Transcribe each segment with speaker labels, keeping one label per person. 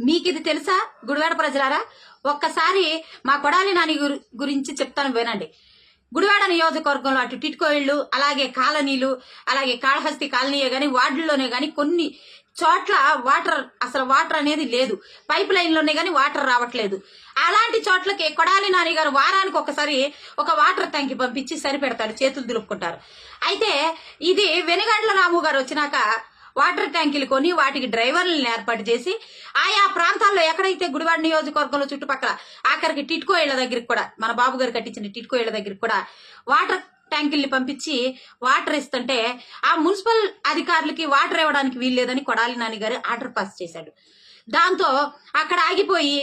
Speaker 1: మీకు ఇది తెలుసా? గుడివాడ ప్రజలారా? ఒక్కసారి మా కొడాలి నాని గురి- గురించి చెప్తాను వినండి. గుడివాడ నియోజకవర్గంలో అటు టిట్కోళ్ళు అలాగే కాలనీలు అలాగే కాళహస్తి కాలనీయే కానీ వార్డుల్లోనే కానీ కొన్ని చోట్ల వాటర్ అసలు వాటర్ అనేది లేదు. పైప్ లైన్లోనే కానీ వాటర్ రావట్లేదు. అలాంటి చోట్లకి కొడాలి నాని గారు వారానికి ఒకసారి ఒక వాటర్ ట్యాంక్ పంపించి సరిపెడతాడు చేతులు దులుపుకుంటారు. అయితే ఇది వెనుగండ్ల రాము గారు వచ్చినాక వాటర్ ట్యాంకులు కొని వాటికి డ్రైవర్లను ఏర్పాటు చేసి ఆయా ప్రాంతాల్లో ఎక్కడైతే గుడివాడ నియోజకవర్గంలో చుట్టుపక్కల ఆఖరికి టిట్కో ఇళ్ళ దగ్గరికి కూడా మన బాబు గారు కట్టించిన టిట్కో ఇళ్ళ దగ్గరికి కూడా వాటర్ ట్యాంకుల్ని పంపించి వాటర్ ఇస్తుంటే ఆ మున్సిపల్ అధికారులకి వాటర్ ఇవ్వడానికి వీల్లేదని కొడాలి నాని గారు ఆర్డర్ పాస్ చేశాడు. దాంతో అక్కడ ఆగిపోయి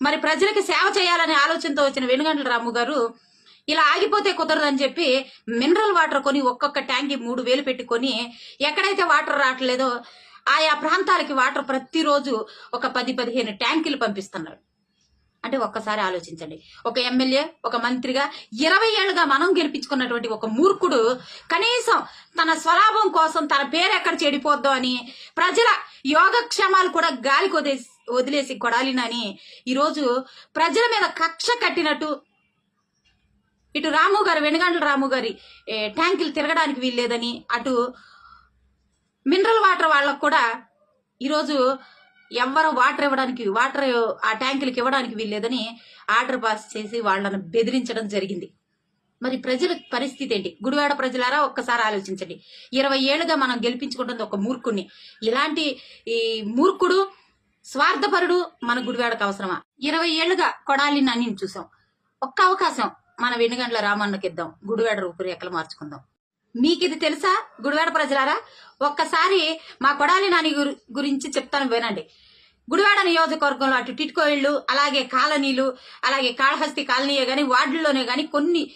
Speaker 1: మరి ప్రజలకు సేవ చేయాలనే ఆలోచనతో వచ్చిన వెనుగండ్ల రాము గారు ఇలా ఆగిపోతే కుదరదని చెప్పి మినరల్ వాటర్ కొని ఒక్కొక్క ట్యాంకి మూడు వేలు పెట్టుకొని ఎక్కడైతే వాటర్ రావట్లేదో ఆయా ప్రాంతాలకి వాటర్ ప్రతిరోజు ఒక పది పదిహేను ట్యాంకులు పంపిస్తున్నారు. అంటే ఒక్కసారి ఆలోచించండి. ఒక ఎమ్మెల్యే ఒక మంత్రిగా ఇరవై ఏళ్ళుగా మనం గెలిపించుకున్నటువంటి ఒక మూర్ఖుడు కనీసం తన స్వలాభం కోసం తన పేరు ఎక్కడ చెడిపోద్దో అని ప్రజల యోగక్షేమాలు కూడా గాలికి వదిలేసి వదిలేసి కొడాలినని ఈరోజు ప్రజల మీద కక్ష కట్టినట్టు ఇటు రాము గారు వెనుగండ్ల రాము గారి ట్యాంకులు తిరగడానికి వీల్లేదని అటు మినరల్ వాటర్ వాళ్ళకు కూడా ఈరోజు ఎవ్వరూ వాటర్ ఇవ్వడానికి వాటర్ ఆ ట్యాంకులకి ఇవ్వడానికి వీల్లేదని ఆర్డర్ పాస్ చేసి వాళ్ళను బెదిరించడం జరిగింది. మరి ప్రజల పరిస్థితి ఏంటి? గుడివాడ ప్రజలారా ఒక్కసారి ఆలోచించండి. ఇరవై ఏళ్ళుగా మనం గెలిపించుకుంటుంది ఒక మూర్ఖుడిని ఇలాంటి ఈ మూర్ఖుడు స్వార్థపరుడు మన గుడివాడకు అవసరమా? ఇరవై ఏళ్ళుగా కొడాలి నాని చూసాం. ఒక్క అవకాశం. మనం వెనుగండ్ల రామన్నకి ఇద్దాం గుడివాడ రూపురేఖలు మార్చుకుందాం. మీకు ఇది తెలుసా? గుడివాడ ప్రజలారా? ఒక్కసారి మా కొడాలి నాని గురి- గురించి చెప్తాను వినండి. గుడివాడ నియోజకవర్గంలో అటు టిట్కోళ్ళు అలాగే కాలనీలు అలాగే కాళహస్తి కాలనీయే కానీ వార్డుల్లోనే కానీ కొన్ని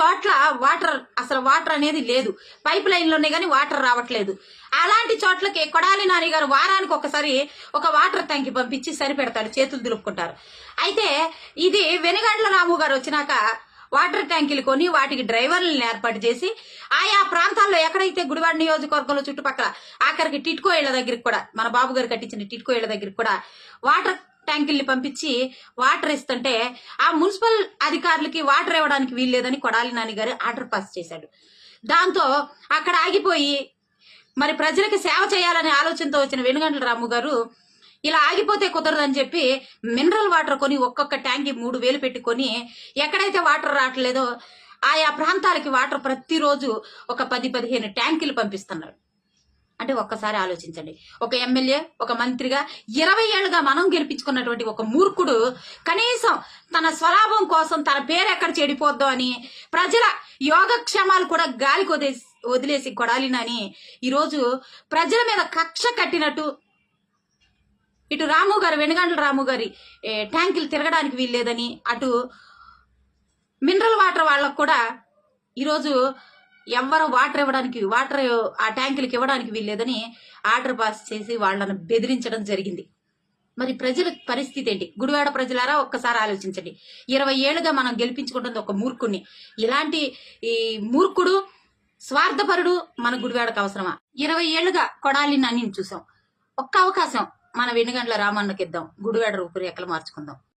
Speaker 1: చోట్ల వాటర్ అసలు వాటర్ అనేది లేదు. పైప్ లైన్లోనే కానీ వాటర్ రావట్లేదు. అలాంటి చోట్లకి కొడాలి నాని గారు వారానికి ఒకసారి ఒక వాటర్ ట్యాంక్ పంపించి సరిపెడతాడు చేతులు దులుపుకుంటారు. అయితే ఇది వెనుగండ్ల రాము గారు వచ్చినాక వాటర్ ట్యాంకులు కొని వాటికి డ్రైవర్లను ఏర్పాటు చేసి ఆయా ప్రాంతాల్లో ఎక్కడైతే గుడివాడ నియోజకవర్గంలో చుట్టుపక్కల ఆఖరికి టిట్కో ఇళ్ళ దగ్గరికి కూడా మన బాబు గారు కట్టించిన టిట్కో ఇళ్ళ దగ్గరికి కూడా వాటర్ ట్యాంకుల్ని పంపించి వాటర్ ఇస్తుంటే ఆ మున్సిపల్ అధికారులకి వాటర్ ఇవ్వడానికి వీల్లేదని కొడాలి నాని గారు ఆర్డర్ పాస్ చేశాడు. దాంతో అక్కడ ఆగిపోయి మరి ప్రజలకి సేవ చేయాలనే ఆలోచనతో వచ్చిన వెనుగండ్ల రాము గారు ఇలా ఆగిపోతే కుదరదని చెప్పి మినరల్ వాటర్ కొని ఒక్కొక్క ట్యాంక్కి మూడు వేలు పెట్టుకొని ఎక్కడైతే వాటర్ రావట్లేదో ఆయా ప్రాంతాలకి వాటర్ ప్రతిరోజు ఒక పది పదిహేను ట్యాంకులు పంపిస్తున్నారు. అంటే ఒక్కసారి ఆలోచించండి. ఒక ఎమ్మెల్యే ఒక మంత్రిగా ఇరవై ఏళ్ళుగా మనం గెలిపించుకున్నటువంటి ఒక మూర్ఖుడు కనీసం తన స్వలాభం కోసం తన పేరు ఎక్కడ చెడిపోద్దో అని ప్రజల యోగక్షేమాలు కూడా గాలికి వదిలేసి వదిలేసి కొడాలినని ఈరోజు ప్రజల మీద కక్ష కట్టినట్టు ఇటు రాము గారు వెనుగండ్ల రాము గారి ట్యాంకులు తిరగడానికి వీల్లేదని అటు మినరల్ వాటర్ వాళ్ళకు కూడా ఈరోజు ఎవ్వరు వాటర్ ఇవ్వడానికి వాటర్ ఆ ట్యాంకులకు ఇవ్వడానికి వీల్లేదని ఆర్డర్ పాస్ చేసి వాళ్ళను బెదిరించడం జరిగింది. మరి ప్రజల పరిస్థితి ఏంటి? గుడివాడ ప్రజలారా ఒక్కసారి ఆలోచించండి. ఇరవై ఏళ్ళుగా మనం గెలిపించుకుంటుంది ఒక మూర్ఖుడిని ఇలాంటి ఈ మూర్ఖుడు స్వార్థపరుడు మన గుడివాడకు అవసరమా? ఇరవై ఏళ్ళుగా కొడాలి నాని చూసాం. ఒక్క అవకాశం. మన వెనుగండ్ల రామన్నకి ఇద్దాం గుడివాడ రూపురేఖలు మార్చుకుందాం.